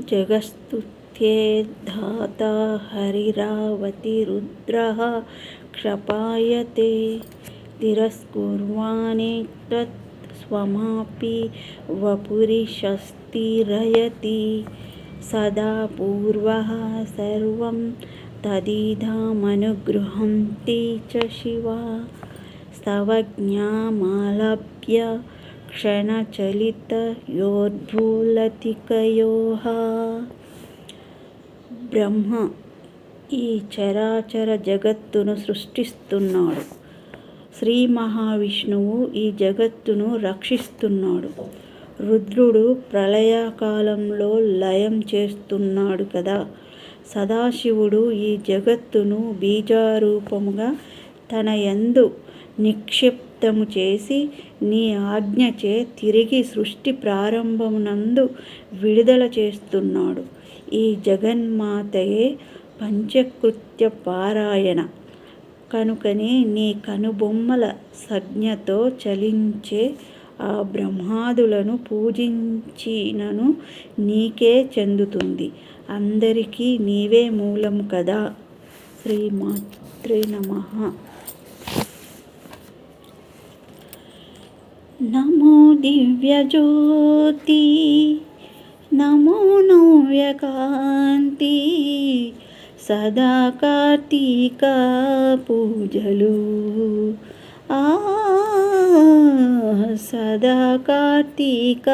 जगस्तुत्ये धाता हरिरावतिरुद्रः क्षपायते तिरस्कुर्वाणेतत् स्वमापि वपुरिशस्तिरयति। सदा पूर्वः सर्वं तदिधामनुगृहन्ति च शिवा। स्तवज्ञामालभ्य క్షణచలితయోద్భూలతికయోః బ్రహ్మ ఈ చరాచర జగత్తును సృష్టిస్తున్నాడు శ్రీ మహావిష్ణువు ఈ జగత్తును రక్షిస్తున్నాడు రుద్రుడు ప్రళయకాలంలో లయం చేస్తున్నాడు కదా సదాశివుడు ఈ జగత్తును బీజారూపముగా తన ఎందు నిక్షిప్తము చేసి నీ ఆజ్ఞచే తిరిగి సృష్టి ప్రారంభమునందు విడుదల చేస్తున్నాడు. ఈ జగన్మాతయే పంచకృత్య పారాయణ. కనుకనే నీ కనుబొమ్మల సంజ్ఞతో చలించే ఆ బ్రహ్మాదులను పూజించినను నీకే చెందుతుంది. అందరికీ నీవే మూలం కదా. శ్రీమాత్రే నమ. నమో దివ్యజ్యోతి నమో నవ్యకాంతి సదా కార్తీక పూజలు. ఆ సదా కార్తీక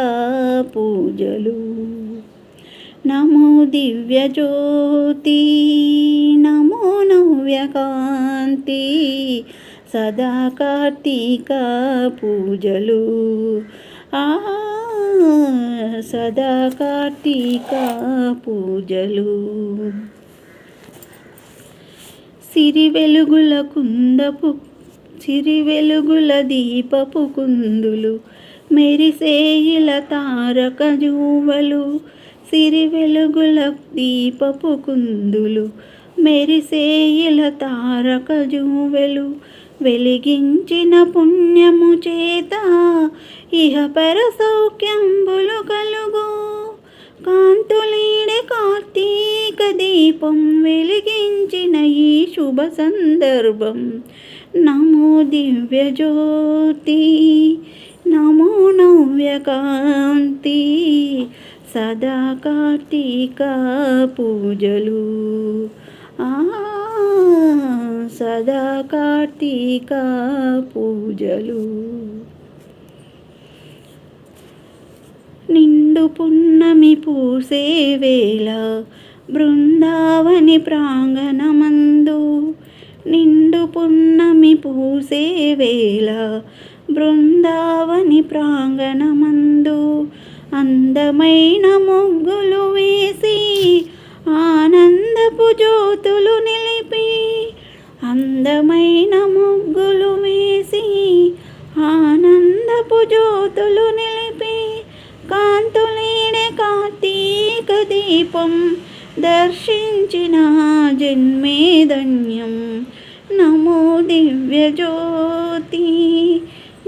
పూజలు. నమో దివ్యజ్యోతి నమో నవ్యకాంతి సదా కార్తీక పూజలు. ఆ సదా కార్తీక పూజలు. సిరి వెలుగుల కుందపు సిరి వెలుగుల దీపపు కుందులు మెరిసేయిల తారక జూవలు సిరి వెలుగుల దీపపు కుందులు మెరిసేయిల తారక జూవెలు వెలిగించిన పుణ్యము చేత ఇహపర సౌఖ్యంబులు కలుగు. కాంతులీడే కార్తీక దీపం వెలిగించిన ఈ శుభ సందర్భం. నమో దివ్యజ్యోతి నమో నవ్యకాంతి సదా కార్తీక పూజలు. సదా కార్తీక పూజలు. నిండు పున్నమి పూసే వేళ బృందావని ప్రాంగణమందు నిండు పున్నమి పూసే వేళ బృందావని ప్రాంగణమందు అందమైన ముగ్గులు వేసి పసుపు జ్యోతులు నిలిపి అందమైన ముగ్గులు వేసి ఆనందపు జ్యోతులు నిలిపి కాంతులీడే కార్తీక దీపం దర్శించిన జన్మే ధన్యం. నమో దివ్యజ్యోతి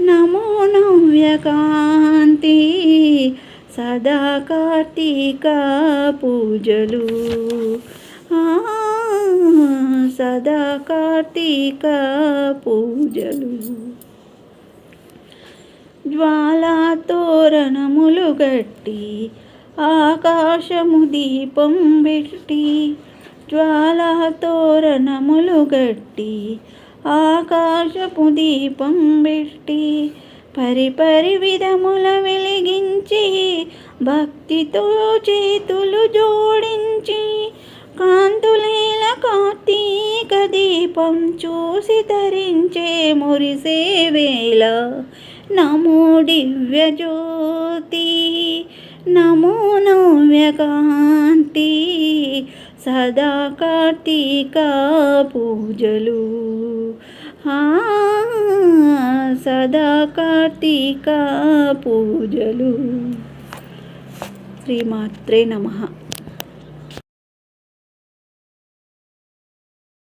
నమో నవ్యకాంతి సదా కార్తీక పూజలు. సదా కార్తీక పూజలు. జ్వాలాతోరణములు గట్టి ఆకాశము దీపం పెట్టి జ్వాలాతోరణములు గట్టి ఆకాశపు దీపం పెట్టి పరిపరి విధముల వెలిగించి భక్తితో చేతులు జోడించి కాంతులేల కార్తీక దీపం చూసి తరించే మురిసే వేళ. నమో దివ్యజ్యోతి నమో నవ్యకాంతి సదా కార్తీక పూజలు. సదా కార్తీక పూజలు. శ్రీమాత్రే నమ.